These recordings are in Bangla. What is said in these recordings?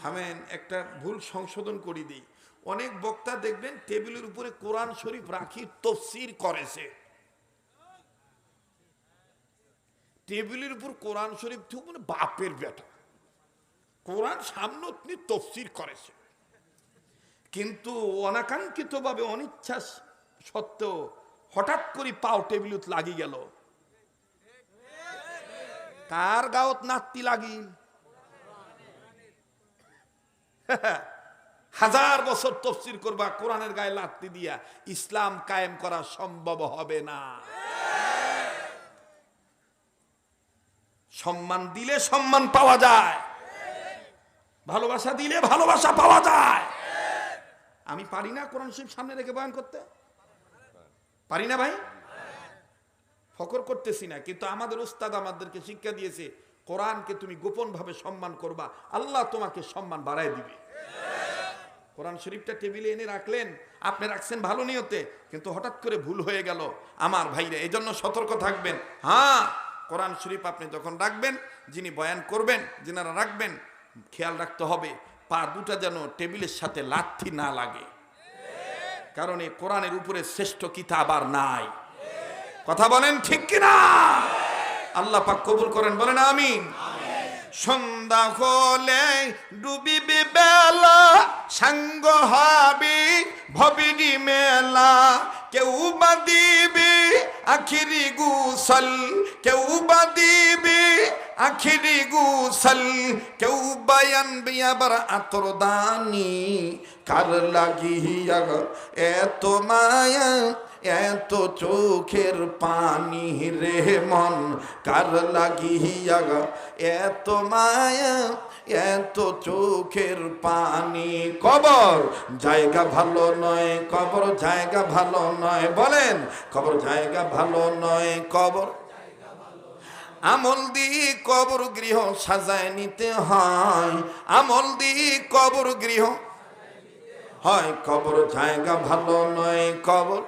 থামেন, একটা ভুল সংশোধন করে দিই। অনেক বক্তা দেখবেন টেবিলের উপরে কোরআন শরীফ রাখি, তফসির করেছে টেবিলের উপর কোরআন শরীফ ঠিক মানে বাপের বেটা। কোরআন সামনে তিনি তফসির করেছে কিন্তু অনাকাঙ্ক্ষিতভাবে, অনিচ্ছা সত্ত্বেও হঠাৎ করে পাও টেবিলত লাগি গেল। কার গাওত নাত্তি লাগি হাজার বছর তফসির করবা, কোরআনের গায়ে লাত্তি দিয়া, ইসলাম কায়েম করা সম্ভব হবে না। সম্মান দিলে সম্মান পাওয়া যায়। ভালোবাসা দিলে ভালোবাসা পাওয়া যায়। আমি পারি না কোরআন শরীফ সামনে রেখে বয়ান করতে? পারি না ভাই? ফকর করতেছি না, কিন্তু আমাদের উস্তাদ আমাদেরকে শিক্ষা দিয়েছে কোরআনকে তুমি গোপন ভাবে সম্মান করবা, আল্লাহ তোমাকে সম্মান বাড়ায় দিবে। কোরআন শরীফটা টেবিলে এনে রাখলেন, আপনি রাখছেন ভালো নিয়তে, কিন্তু হঠাৎ করে ভুল হয়ে গেল। আমার ভাইরা এই জন্য সতর্ক থাকবেন। হ্যাঁ কোরআন শরীফ আপনি যখন রাখবেন, যিনি বয়ান করবেন, যিনারা রাখবেন, খেয়াল রাখতে হবে, পা দুটা যেন টেবিলের সাথে লাথি না লাগে। কারণ এই কোরআনের উপরে শ্রেষ্ঠ কিতাব আর নাই। কথা বলেন ঠিক কিনা? আল্লাহ পাক কবুল করেন, বলেন আমিন। সন্ধ্যা হলে ডুবিবে বেলা, সাঙ্গ হবে, ভবিনি মেলা। কেউ বা দিবে আখিরি গুসল, কেউ বা দিবে আখিরি গুসল। কেউ বায়ান বিয়াবার আতর দানি, কার লাগিয়া এত মায়া এত চোখের পানি রে মন, কার লাগিয়া এত মায়া, এত চোখের পানি। কবর জায়গা ভালো নয়, কবর জায়গা ভালো নয়। বলেন, কবর জায়গা ভালো নয়, কবর। আমল দিয়ে কবর গৃহ সাজায় নিতে হয়। আমল দিয়ে কবর গৃহ হয়, কবর জায়গা ভালো নয়, কবর।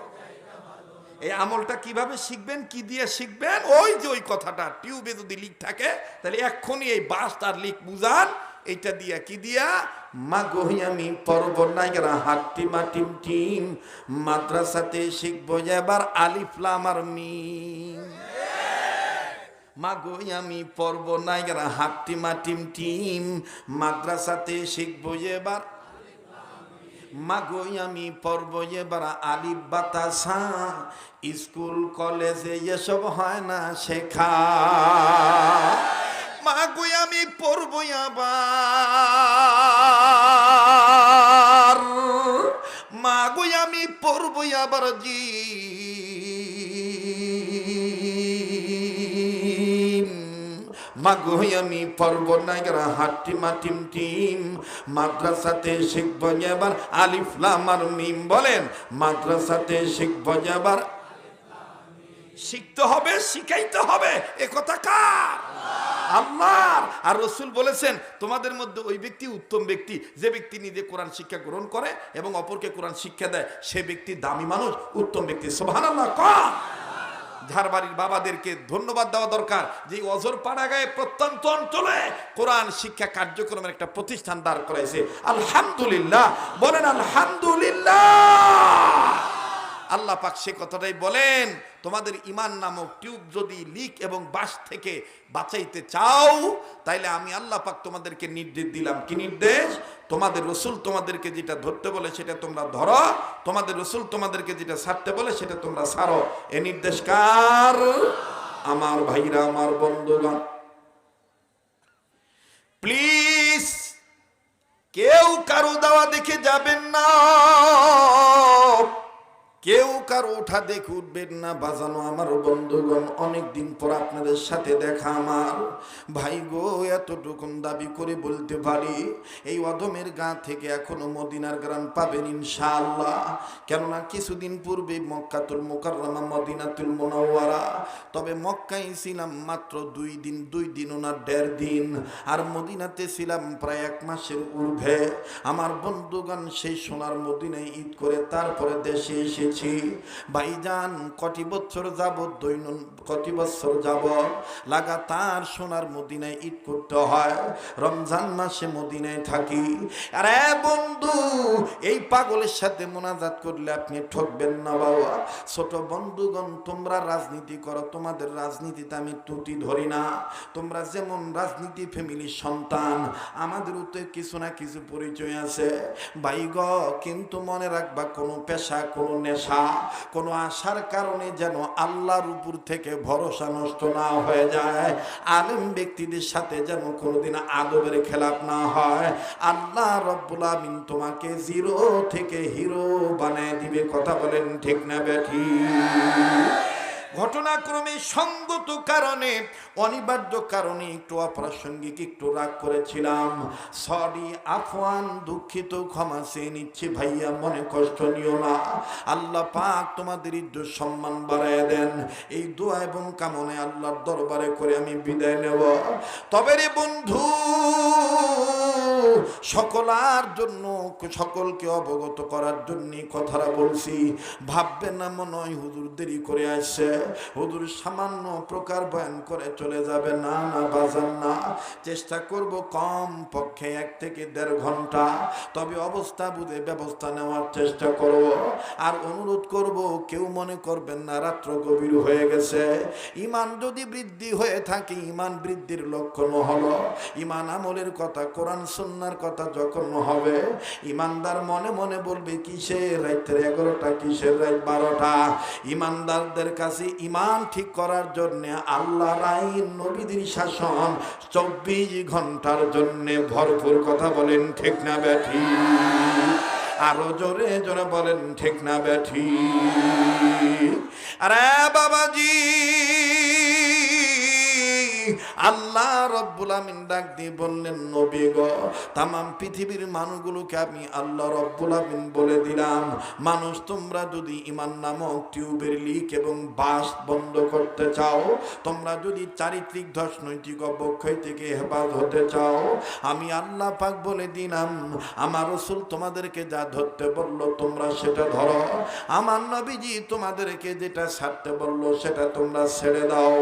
এই আমলটা কীভাবে শিখবেন, কি দিয়ে শিখবেন? ওই যে ওই কথাটা, টিউবে যদি লিক থাকে, তাহলে এক্ষুনি এই বাস তার লিক বুঝান। এইটা দিয়া কি দিয়া? মা গহি আমি পর্ব নাইগরা হাট্টি মাটিম টিম। মাদ্রাসাতে শিখব এবার আলিফলাম আর মিম। মা গই আমি পর্ব নাইগরা হাট্টি মাটিম টিম। মাদ্রাসাতে শিখব এবার মাগোই আমি পর্ব এবার আলিপ বাতাসা, স্কুল, কলেজে এসব হয় না শেখা। মাগোই আমি পড়ব আবার মাগোই আমি পড়ব আবার জি মাগোই আমি পর্ব নাইগরা হাট্টি মাটিম টিম। মাদ্রাসাতে শিখব এবার আলিফলাম আর মিম। বলেন, মাদ্রাসাতে শিখব এবার শিখতে হবে, শিখাইতে হবে। এ কথা কার? আল্লাহর। আর রসুল বলেছেন, তোমাদের মধ্যে ওই ব্যক্তি উত্তম ব্যক্তি, যে ব্যক্তি নিজে কোরআন শিক্ষা গ্রহণ করে এবং অপরকে কোরআন শিক্ষা দেয়, সে ব্যক্তি দামি মানুষ, উত্তম ব্যক্তি। সুবহানাল্লাহ কম ঝাড়বাড়ির বাবাদেরকে ধন্যবাদ দেওয়া দরকার, যে অজর পাড়া গায়ে প্রত্যন্ত অঞ্চলে কোরআন শিক্ষা কার্যক্রমের একটা প্রতিষ্ঠান দাঁড় করাইছে। আলহামদুলিল্লাহ। বলেন, আলহামদুলিল্লাহ! আল্লাহ পাক সে কথাটাই বলেন, তোমাদের ইমান নামক টিউব যদি লিক এবং বাস থেকে বাঁচাইতে চাও, তাইলে আমি আল্লাহ পাক তোমাদেরকে নির্দেশ দিলাম। কি নির্দেশ? তোমাদের রসুল তোমাদেরকে যেটা ধরতে বলে সেটা তোমরা ধরো, তোমাদের রসুল তোমাদেরকে যেটা ছাড়তে বলে সেটা তোমরা ছাড়ো। এ নির্দেশ কার? আমার ভাইরা, আমার বন্ধুগণ। প্লিজ, কেউ কারও দেওয়া দেখে যাবেন না। কেউ কার ওঠা দেখে উঠবেন না, বাজানো আমার বন্ধুগণ। অনেক দিন পর আপনাদের সাথে দেখা আমার। ভাই গো, এতটুকুন দাবি করে বলতে পারি, এই অধমের গা থেকে এখনও মদিনার গ্রাম পাবেন ইনশাআল্লাহ। কেননা কিছুদিন পূর্বে মক্কাতুল মোকাররমা, মদিনাতুল মোনাওয়ারা। তবে মক্কায় ছিলাম মাত্র দুই দিন দুই দিন ওনার দেড় দিন। আর মদিনাতে ছিলাম প্রায় এক মাসের ঊর্ধ্বে। আমার বন্ধুগণ সেই সোনার মদিনায় ঈদ করে তারপরে দেশে এসে দিয়েছি। ভাইজান, কটি বছর যাবৎ দৈনন্দিন, কটি বছর যাবৎ লাগাতার সোনার মদিনায় ঈদ করতে হয়। রমজান মাসে মদিনায় থাকি। আরে বন্ধু, এই পাগলের সাথে মোনাজাত করলে আপনি ঠকবেন না বাবা। ছোট বন্ধুগণ, তোমরা রাজনীতি করো, তোমাদের রাজনীতিতে আমি ত্রুটি ধরি না। তোমরা যেমন রাজনীতি ফ্যামিলির সন্তান আমাদেরও তো কিছু না কিছু পরিচয় আছে। ভাই গ, কিন্তু মনে রাখবা, কোনো পেশা, কোনো নেশা কোনো আশার কারণে যেন আল্লাহর উপর থেকে ভরসা নষ্ট না হয়ে যায়। আলেম ব্যক্তিদের সাথে যেন কোনোদিন আদবের খেলাপ না হয়। আল্লাহ রব্বুল আমিন তোমাকে জিরো থেকে হিরো বানায় দিবে, কথা বলেন ঠিক না বেঠি। ঘটনাক্রমে সঙ্গত কারণে, অনিবার্য কারণে একটু অপ্রাসঙ্গিক একটু রাগ করেছিলাম। সরি, আফওয়ান দুঃখিত, ক্ষমা চেয়ে নিচ্ছি ভাইয়া, মনে কষ্ট নিও না। আল্লাহ পাক তোমাদের ইজ্জত সম্মান বাড়ায় দেন। এই দোয়া এবং কামনে আল্লাহর দরবারে করে আমি বিদায় নেব। তবে রে বন্ধু সকলার জন্য, সকলকে অবগত করার জন্য কথাটা বলছি। ভাববেন না মনে হয় হুজুর দেরি করে আসছে। হুজুর সামান্য প্রকার বয়ান করে চলে যাবে। না না, বাজান না। চেষ্টা করব কম পক্ষে এক থেকে দেড় ঘণ্টা। তবে অবস্থা বুঝে ব্যবস্থা নেওয়ার চেষ্টা করব। আর অনুরোধ করব, কেউ মনে করবেন না, রাত্র গভীর হয়ে গেছে। ইমান যদি বৃদ্ধি হয়ে থাকে, ইমান বৃদ্ধির লক্ষণ হলো, ইমান আমলের কথা, কোরআন সুন্নার কথা যখন হবে, ইমানদার মনে মনে বলবে, কিসের রাইতের এগারোটা, কিসের রাত বারোটা? ইমানদারদের কাছে ইমান ঠিক করার জন্য আল্লাহ আইন নবীদের শাসন চব্বিশ ঘণ্টার জন্য ভরপুর কথা বলেন, ঠিক না ব্যাঠি? আরও জোরে জোরে বলেন, ঠিক না ব্যাঠি? আরে বাবাজি! আল্লাহ রব্বুল আমিন ডাক দিয়ে বললেন, নবী গো, তামাম পৃথিবীর মানুষগুলোকে আমি আল্লাহ রব্বুল আমিন বলে দিলাম। মানুষ তোমরা যদি ইমান নামক টিউবের লিক এবং বাস বন্ধ করতে চাও, তোমরা যদি চারিত্রিক ধস, নৈতিক অবক্ষয় থেকে হেফাজ হতে চাও, আমি আল্লাহ পাক বলে দিলাম, আমার রসুল তোমাদেরকে যা ধরতে বলল তোমরা সেটা ধরো। আমার নবীজি তোমাদেরকে যেটা ছাড়তে বলল সেটা তোমরা ছেড়ে দাও।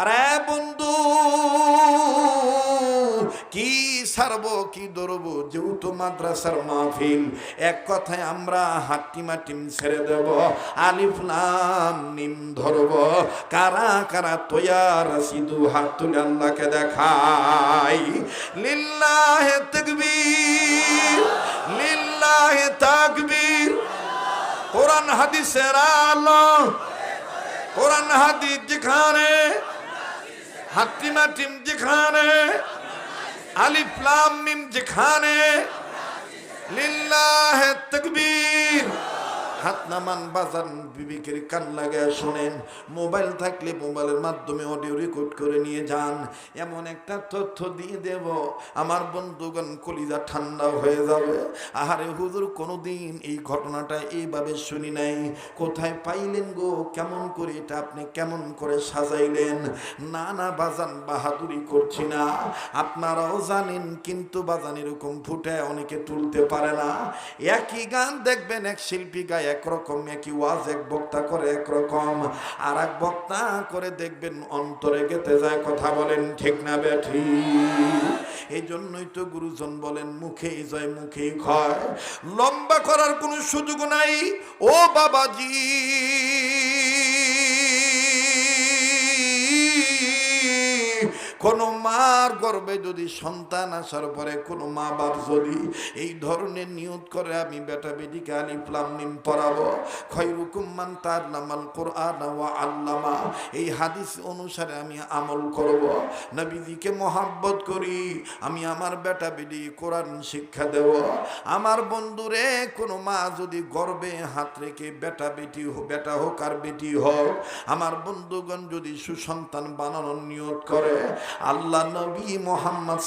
আরে বন্ধু কি সারবো, কি ধরবো যেহেতু মাদ্রাসার মাহফিল, এক কথায় আমরা হাট্টি মাটিম ছেড়ে দেব, আলিফ নাম নিম ধরব। কারা কারা তৈয়ার আছি, দু হাত তুলে আল্লাহকে দেখাই। লিল্লাহে তকবীর, লিল্লাহে তাকবীর। কোরআন হাদিসের আলো, কোরআন হাদিস যেখানে হাতিমা টিম যেখানে আলিফলাম মিম যেখানে লিল্লাহ তকবীর। হাত নামান বাজান বিবেকের কান লাগায় শোনেন। মোবাইল থাকলে মোবাইলের মাধ্যমে অডিও রেকর্ড করে নিয়ে যান। এমন একটা তথ্য দিয়ে দেব, আমার বন্ধুগণ, কলিজা ঠান্ডা হয়ে যাবে। আহারে হুজুর, কোনোদিন এই ঘটনাটা এইভাবে শুনি নাই। কোথায় পাইলেন গো? কেমন করে এটা আপনি কেমন করে সাজাইলেন? না না, বাজান বাহাদুরি করছি না। আপনারাও জানেন, কিন্তু বাজান এরকম ফুটে অনেকে তুলতে পারে না। একই গান দেখবেন, এক শিল্পী গায় একরকম একই ওয়াজ, এক বক্তা করে একরকম। আর এক বক্তা করে দেখবেন অন্তরে গেতে যায়, কথা বলেন ঠিক না ব্যাঠি এই জন্যই তো গুরুজন বলেন, মুখেই যায় মুখেই ক্ষয়। লম্বা করার কোনো সুযোগ নাই, ও বাবাজি। কোনো মার গর্বে যদি সন্তান আসার পরে কোনো মা বাপ যদি এই ধরনের নিয়ত করে, আমি বেটা বেটিকে আলিফলাম নিম পড়াবো। খৈরুকুম্মান তার নামাল কোরআন ওয়া আল্লামা। এই হাদিস অনুসারে আমি আমল করব। নবীজিকে মহাব্বত করি, আমি আমার বেটা বেটি কোরআন শিক্ষা দেব। আমার বন্ধুরে কোনো মা যদি গর্বে হাত রেখে বেটা বেটি বেটা হোক আর বেটি হোক, আমার বন্ধুগণ যদি সুসন্তান বানানোর নিয়ত করে আল্লাহ নবী মোহাম্মদ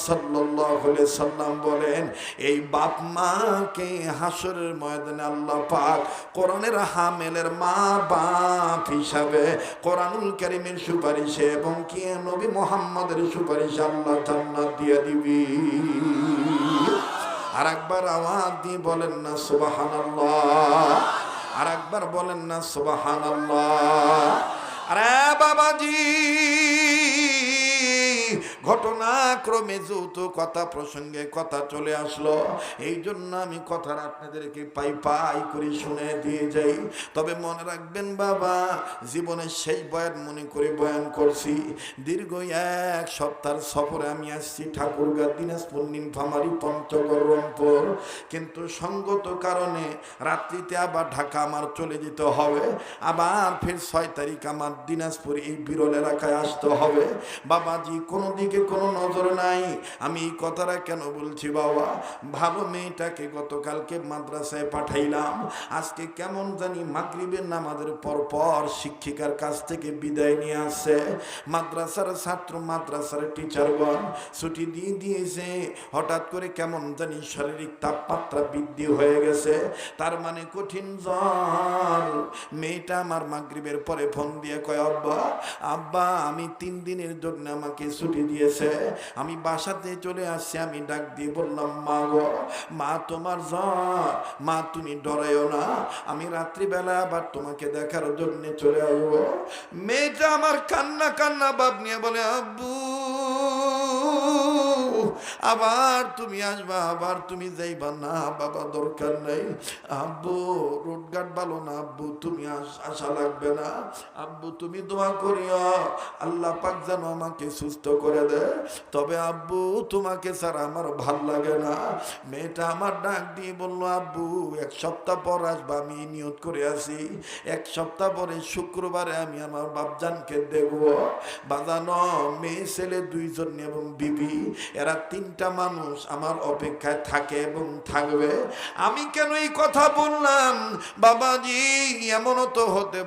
আলাইহি সাল্লাম বলেন, এই বাপ মাকে হাসরের ময়দানে আল্লাহ পাক কোরআনের হামেলের মা বাপ হিসাবে কোরআনুল কারীমের সুপারিশে এবং কি নবী মোহাম্মদের সুপারিশে আল্লাহ জান্নাত দিয়ে দিবি? আর একবার আওয়াজ দিয়ে বলেন না, সুবহানাল্লাহ। আর একবার বলেন না সুবাহান আরে বাবাজি ঘটনাক্রমে যৌথ কথা প্রসঙ্গে কথা চলে আসলো। এই জন্য আমি কথার আপনাদেরকে পাই পাই করে শুনে দিয়ে যাই। তবে মনে রাখবেন বাবা, জীবনের শেষ বয়ান মনে করে বয়ান করছি। দীর্ঘ এক সপ্তাহের সফরে আমি আসছি ঠাকুরগা, দিনাজপুর নীলফামারি পঞ্চগড়, রংপুর। কিন্তু সঙ্গত কারণে রাত্রিতে আবার ঢাকা আমার চলে যেতে হবে। আবার ফের ছয় তারিখ আমার দিনাজপুর এই বিরল এলাকায় আসতে হবে। বাবাজি কোনো দিকে কোনো নজর নাই। আমি এই কথাটা কেন বলছি বাবা? ভালো মেয়েটাকে গতকালকে মাদ্রাসায় পাঠাইলাম। আজকে কেমন জানি মাগরিবের নামাজের পর পর শিক্ষিকার কাছ থেকে বিদায় নিয়ে আসছে মাদ্রাসার ছাত্র, মাদ্রাসার টিচারগণ ছুটি দিয়ে দিয়েছে। হঠাৎ করে কেমন জানি শারীরিক তাপমাত্রা বৃদ্ধি হয়ে গেছে। তার মানে কঠিন জ্বর। মেয়েটা আমার মাগরিবের পরে ফোন দিয়ে কয়, আব্বা আব্বা, আমি তিন দিনের জন্য আমাকে ছুটি দিয়েছে। আমি বাসাতে চলে আসছি, আমি ডাক দিয়ে বললাম, মা গো, মা তোমার জ্বর, মা তুমি ডরাইও না। আমি রাত্রিবেলা আবার তোমাকে দেখার জন্য চলে আসব। মেয়েটা আমার কান্না কান্না বাপ নিয়ে বলে, আব্বু আবার তুমি আসবা, আবার তুমি যাইবা। না, বাবা, দরকার নাই। আব্বু, রোডঘাট ভালো না, আব্বু, তুমি আস- লাগবে না। আব্বু, তুমি দোয়া করিও। আল্লাহ পাক যেন আমাকে সুস্থ করে দে তবে আব্বু, তোমাকে ছাড়া আমার ভালো লাগে না। মেয়েটা আমার ডাক দিয়ে বলল, আব্বু, এক সপ্তাহ পর আসবা, আমি নিয়ত করে আছি এক সপ্তাহ পরে শুক্রবারে আমি আমার বাপজানকে দেখব। বাজানো মেয়ে, ছেলে দুইজন এবং বিবি, এরা তিনটা মানুষ আমার অপেক্ষায় থাকে এবং থাকবে। আমি কেন এই কথা বললাম? বাবাজি, এমনও তো হতে